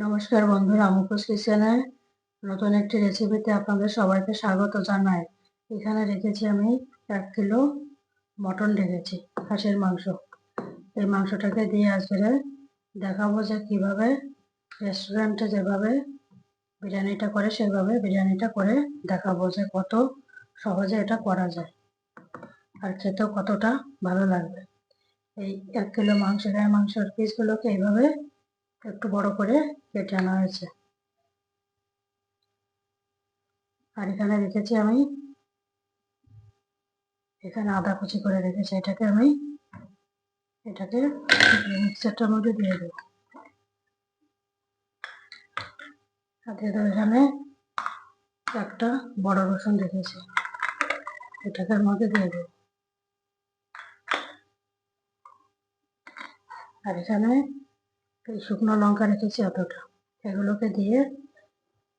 নমস্কার বন্ধুরা, মুখোশ কিচেনে নতুন একটি রেসিপিতে আপনাদের সবাইকে স্বাগত জানাই। এখানে রেখেছি আমি এক কিলো মটন রেখেছি, হাঁসের মাংস। এই মাংসটাকে দিয়ে আজকে দেখাবো যে কীভাবে রেস্টুরেন্টে যেভাবে বিরিয়ানিটা করে, সেভাবে বিরিয়ানিটা করে দেখাবো যে কত সহজে এটা করা যায় আর খেতেও কতটা ভালো লাগবে। এই এক কিলো মাংস গায়ে মাংসের পিসগুলোকে এইভাবে একটু বড় করে কেটে আনা হয়েছে। আর এখানে রেখেছি আমি, এখানে আদা কুচি করে রেখেছি, এটাকে আমি, এটাকে মিক্সারটার মধ্যে দিয়ে দেবো। এখানে একটা বড় রসুন রেখেছি, এটাকে মধ্যে দিয়ে দেবো। আর এখানে এই শুকনো লঙ্কা রেখেছি অতটা এগুলোকে দিয়ে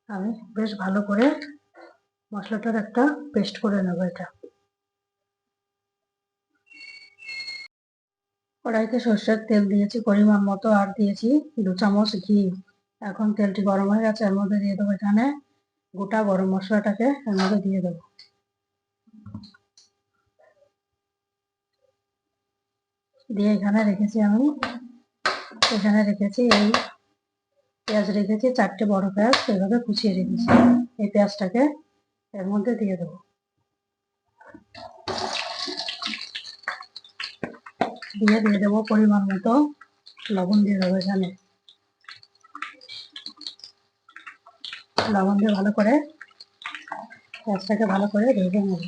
আমি বেশ ভালো করে মশলাটার একটা পেস্ট করে নেব এটা। কড়াইতে সর্ষের তেল দিয়েছি, পরিমাণ মতো আর দিয়েছি দু চামচ ঘি। এখন তেলটি গরম হয়ে গেছে, এর মধ্যে দিয়ে দেবো এখানে গোটা গরম মশলাটাকে এর মধ্যে দিয়ে দেবো। দিয়ে এখানে রেখেছি আমি এখানে রেখেছি এই পেঁয়াজ রেখেছি, চারটে বড় পেঁয়াজ, এভাবে কুচিয়ে রেখেছি। এই পেঁয়াজটাকে এর মধ্যে দিয়ে দেবো। দিয়ে দিয়ে দেবো পরিমাণ মতো লবণ দিয়ে দেবো এখানে। লবণ দিয়ে ভালো করে পেঁয়াজটাকে ভালো করে ভেজে নেব।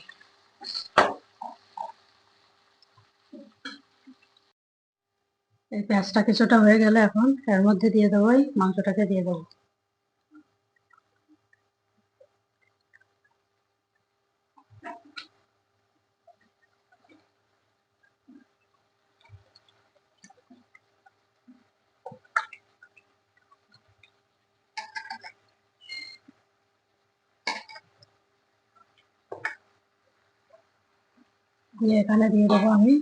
এই পেঁয়াজটা কিছুটা হয়ে গেলে এখন এর মধ্যে দিয়ে দেবো এই মাংসটাকে দিয়ে দেবো। দিয়ে এখানে দিয়ে দেবো আমি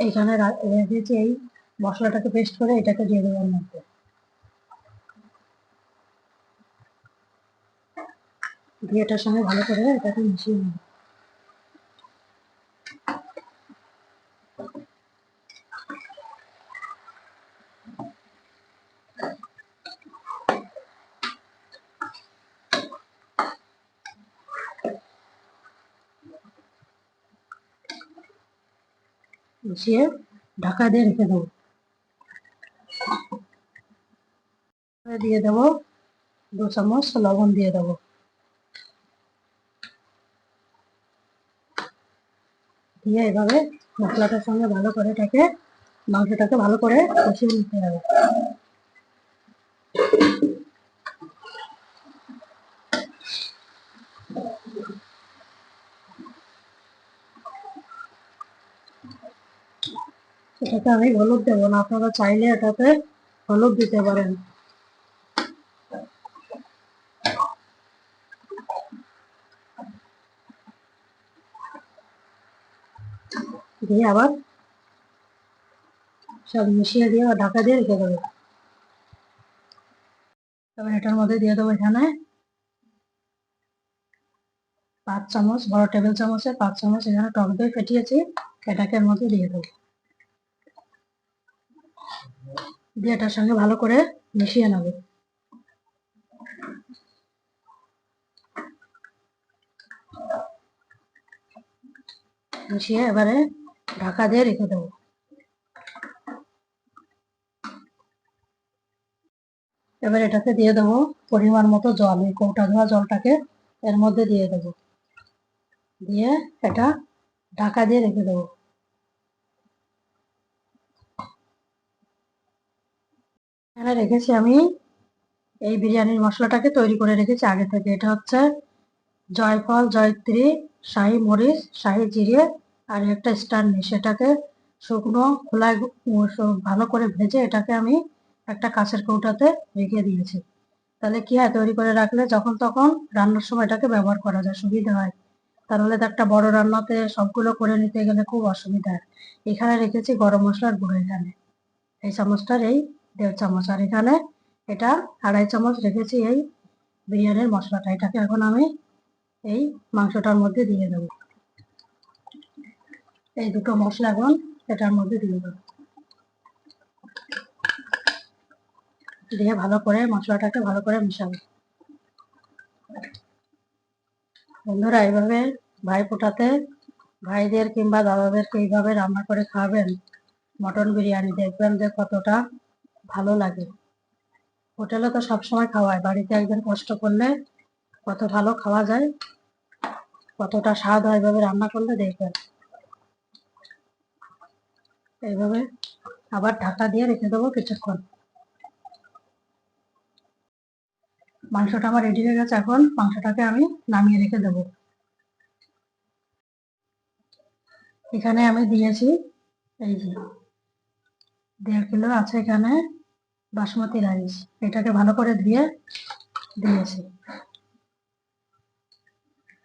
এইখানে রেখেছি এই মশলাটাকে পেস্ট করে এটাকে দিয়ে দেবো মধ্যে। দিয়ে এটার সঙ্গে ভালো করে এটাকে মিশিয়ে নেব। মিশিয়ে ঢাকা দিয়ে রেখে দেবো। দিয়ে দেবো দু চামচ লবণ দিয়ে দেবো। দিয়ে এভাবে মশলাটার সঙ্গে ভালো করে এটাকে, মাংসটাকে ভালো করে কষিয়ে নিতে হবে। এটাতে আমি হলুদ দেবো না, আপনারা চাইলে এটাতে হলুদ দিতে পারেন। দিয়ে আবার সব মিশিয়ে দিয়ে ঢাকা দিয়ে রেখে দেবো। তারপর এটার মধ্যে দিয়ে দেবো এখানে পাঁচ চামচ, বড় টেবিল চামচে পাঁচ চামচ এখানে টক দই ফেটিয়েছি, এটাকে মধ্যে দিয়ে দেবো। দিয়ে এটার সঙ্গে ভালো করে মিশিয়ে নেব। মিশিয়ে এবারে ঢাকা দিয়ে রেখে দেবো। এবার এটাকে দিয়ে দেবো পরিমাণ মতো জল, এই কৌটা ধোয়া জলটাকে এর মধ্যে দিয়ে দেবো। দিয়ে এটা ঢাকা দিয়ে রেখে দেবো। এখানে রেখেছি আমি এই বিরিয়ানির মশলাটাকে তৈরি করে রেখেছি আগে থেকে। এটা হচ্ছে জয়ফল, জয়ত্রী, শাহি মরিচ, শাহি জিরে আর একটা স্টার নিই সেটাকে শুকনো, খোলায় ভালো করে ভেজে এটাকে আমি একটা কাঁচের কৌটাতে রেখে দিয়েছি। তাহলে কি হয়, তৈরি করে রাখলে যখন তখন রান্নার সময় এটাকে ব্যবহার করা যায়, সুবিধা হয়। তাহলে তো একটা বড় রান্নাতে সবগুলো করে নিতে গেলে খুব অসুবিধা। হয় এখানে রেখেছি গরম মশলার গুঁড়ো এখানে। এই চামচটার এই দেড় চামচ, আর এখানে এটা আড়াই চামচ রেখেছি এই বিরিয়ানির মশলাটা। এটাকে এখন আমি এই মাংসটার মধ্যে দিয়ে দেবো। এই দুটো মশলা এখন এটার মধ্যে দিয়ে দেবো। দিয়ে ভালো করে মশলাটাকে ভালো করে মিশাবো। বন্ধুরা, এইভাবে ভাই ফোটাতে ভাইদের কিংবা দাদাদেরকে এইভাবে রান্না করে খাওয়াবেন, মটন বিরিয়ানি, দেখবেন যে কতটা ভালো লাগে। হোটেলে তো সবসময় খাওয়ায় বাড়িতে একদিন কষ্ট করলে কত ভালো খাওয়া যায়, কতটা স্বাদ হয় এভাবে রান্না করলে দেখবেন। এইভাবে আবার ঢাকা দিয়ে রেখে দেবো কিছুক্ষণ। মাংসটা আমার রেডি হয়ে গেছে এখন। মাংসটাকে আমি নামিয়ে রেখে দেবো। এখানে আমি দিয়েছি এই যে দেড় কিলো আছে এখানে। বাসমতি রাইস। এটাকে ভালো করে ধুয়ে দিয়েছি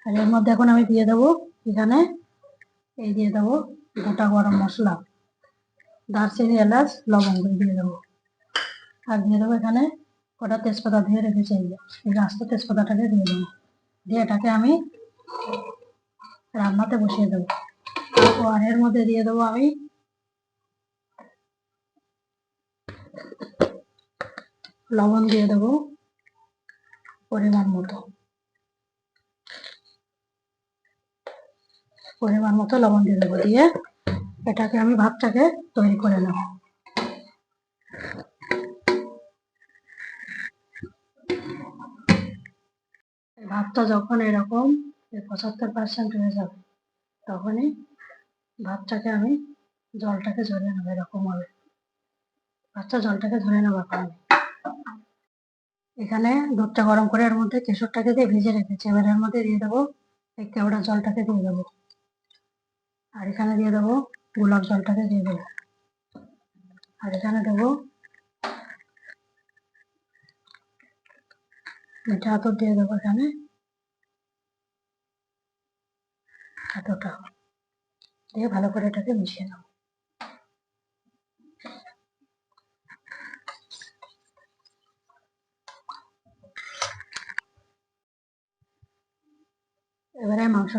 আর এর মধ্যে এখন আমি দিয়ে দেবো এখানে, এই দিয়ে দেবো গোটা গরম মশলা, দারচিনি, এলাচ, লবঙ্গ দিয়ে দেবো। আর দিয়ে দেবো এখানে কটা তেজপাতা ধুয়ে রেখেছি এই আস্ত তেজপাতাটাকে দিয়ে দেবো। দিয়ে এটাকে আমি রান্নাতে বসিয়ে দেবো। আর এর মধ্যে দিয়ে দেবো আমি লবণ দিয়ে দেবো পরিমাণ মতো। পরিমাণ মতো লবণ দিয়ে দেবো দিয়ে এটাকে আমি ভাতটাকে তৈরি করে নেব। ভাতটা যখন এরকম পঁচাত্তর পার্সেন্ট হয়ে যাবে, তখনই ভাতটাকে আমি জলটাকে ঝরিয়ে নেব এরকম হবে ভাতটা জলটাকে ধরে নেব আমি এখানে দুধটা গরম করে এর মধ্যে কেশরটাকে দিয়ে ভেজে রেখেছি। এবার এর মধ্যে দিয়ে দেবো এই কেওড়া জলটাকে দিয়ে দেবো। আর এখানে দিয়ে দেবো গোলাপ জলটাকে দিয়ে দেবো। আর এখানে দেবো মিঠা আতর দিয়ে দেবো এখানে এতটা। দিয়ে ভালো করে এটাকে মিশিয়ে নেব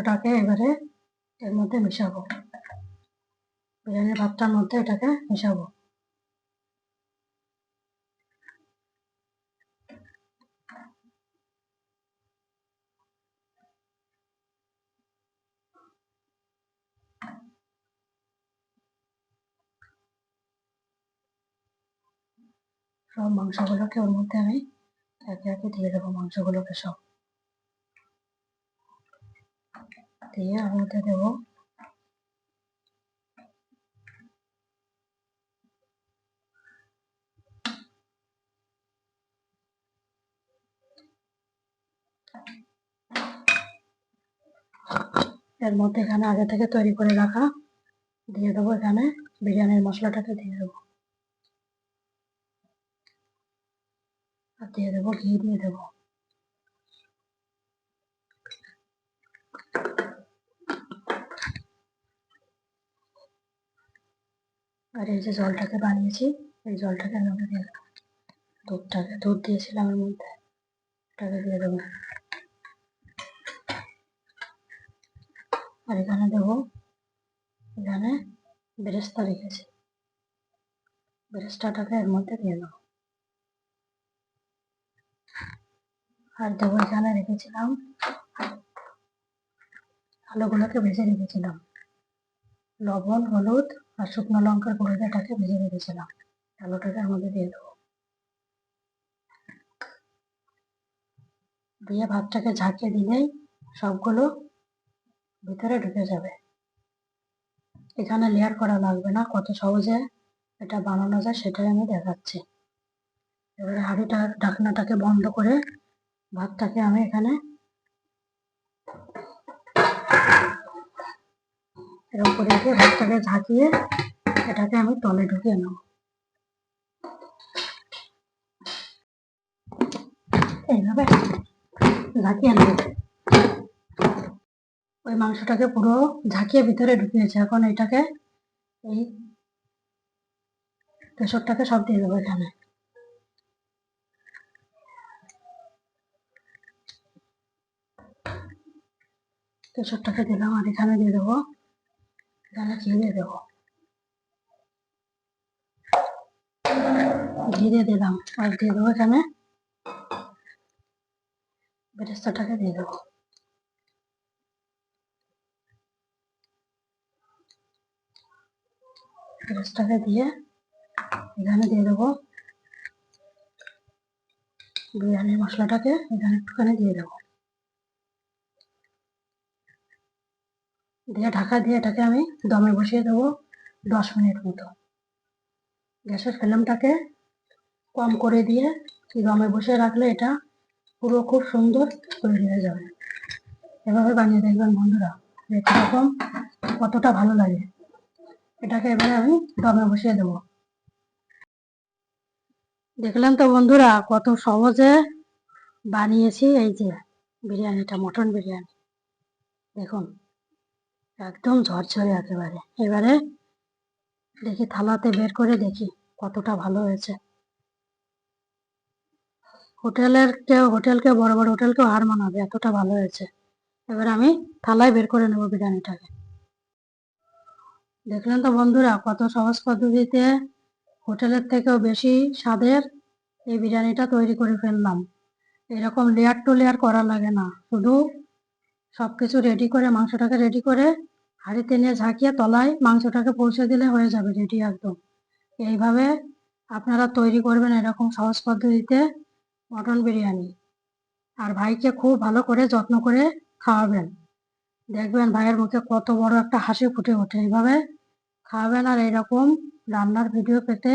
মাংসটাকে এবারে এর মধ্যে মিশাবো। বিরিয়ানির ভাতটার মধ্যে এটাকে মিশাবো। সব মাংসগুলোকে ওর মধ্যে আমি একে একে দিয়ে দেবো, মাংসগুলোকে সব। দিয়ে দেবো এর মধ্যে এখানে আগে থেকে তৈরি করে রাখা। দিয়ে দেবো এখানে বিরিয়ানির মশলাটাকে দিয়ে দেবো। আর দিয়ে দেবো ঘি, দিয়ে দেবো। আর এই যে জলটাকে বানিয়েছি, এই জলটাকে আমি দিয়ে দেবো দুধটাকে, দুধ দিয়েছিলাম এর মধ্যে। এটাকে দিয়ে দেবো। আর এখানে দেবো, এখানে বেরেস্তা রেখেছি। বেরেস্তাটাকে এর মধ্যে দিয়ে দেবো। আর দেবো এখানে রেখেছিলাম আলুগুলোকে ভেজে রেখেছিলাম। লবণ, হলুদ আর শুকনো লঙ্কার গুঁড়ো এটাকে ভেজে রেখেছিলাম। আলুটাকে মধ্যে দিয়ে দেবো। দিয়ে ভাতটাকে ঝাঁকিয়ে দিলেই সবগুলো ভিতরে ঢুকে যাবে। এখানে লেয়ার করা লাগবে না, কত সহজে এটা বানানো যায় সেটাই আমি দেখাচ্ছি। এবারে হাঁড়িটার ঢাকনাটাকে বন্ধ করে ভাতটাকে আমি এখানে এর উপরে রেখে ভাতটাকে ঝাঁকিয়ে এটাকে আমি তলে ঢুকিয়ে নেব। এইভাবে ঝাঁকিয়ে নেব। ওই মাংসটাকে পুরো ঝাঁকিয়ে ভিতরে ঢুকিয়েছে। এখন এটাকে এই কেশরটাকে সব দিয়ে দেবো এখানে। কেশরটাকে দিলাম আর এখানে দিয়ে দেবো দিয়ে দেবো। ঘি দিলাম আর দিয়ে দেবো এখানে বেরেস্তাটাকে দিয়ে দেবো বেরেস্তাকে দিয়ে এখানে দিয়ে দেবো বিরিয়ানি মশলাটাকে এখানে একটুখানি দিয়ে দেবো দিয়ে ঢাকা দিয়ে এটাকে আমি দমে বসিয়ে দেবো দশ মিনিট মতো। গ্যাসের ফ্লেমটাকে কম করে দিয়ে দমে বসিয়ে রাখলে এটা পুরো খুব সুন্দর তৈরি হয়ে যাবে। এভাবে বানিয়ে দেখবেন বন্ধুরা, যে কীরকম কতটা ভালো লাগে। এটাকে এবারে আমি দমে বসিয়ে দেবো। দেখলেন তো বন্ধুরা, কত সহজে বানিয়েছি এই যে বিরিয়ানিটা, মটন বিরিয়ানি। দেখুন। একদম ঝরঝরে একেবারে। এবারে দেখি থালাতে বের করে দেখি কতটা ভালো হয়েছে। হোটেলের কেউ, হোটেলকে, বড় বড় হোটেলকেও হার মানাবে, এতটা ভালো হয়েছে। এবার আমি থালায় বের করে নেব বিরিয়ানিটাকে। দেখলেন তো বন্ধুরা, কত সহজ পদ্ধতিতে হোটেলের থেকেও বেশি স্বাদের এই বিরিয়ানিটা তৈরি করে ফেললাম। এরকম লেয়ার টু লেয়ার করা লাগে না, শুধু সব কিছু রেডি করে, মাংসটাকে রেডি করে হাঁড়িতে নিয়ে ঝাঁকিয়ে তলায় মাংসটাকে পৌঁছে দিলে হয়ে যাবে রেডি একদম। এইভাবে আপনারা তৈরি করবেন এরকম সহজ পদ্ধতিতে মটন বিরিয়ানি। আর ভাইকে খুব ভালো করে যত্ন করে খাওয়াবেন। দেখবেন ভাইয়ের মুখে কত বড় একটা হাসি ফুটে ওঠে। এইভাবে খাওয়াবেন আর এইরকম রান্নার ভিডিও পেতে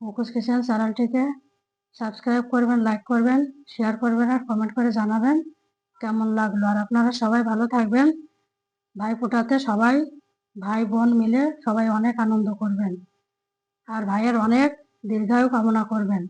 মুখোশ কিচেন চ্যানেলটিকে সাবস্ক্রাইব করবেন লাইক করবেন শেয়ার করবেন আর কমেন্ট করে জানাবেন। কেমন লাগল? আর আপনারা সবাই ভালো থাকবেন। ভাই ফোটাতে সবাই, ভাই বোন মিলে সবাই অনেক আনন্দ করবেন। আর ভাইয়ের অনেক দীর্ঘায়ু কামনা করবেন।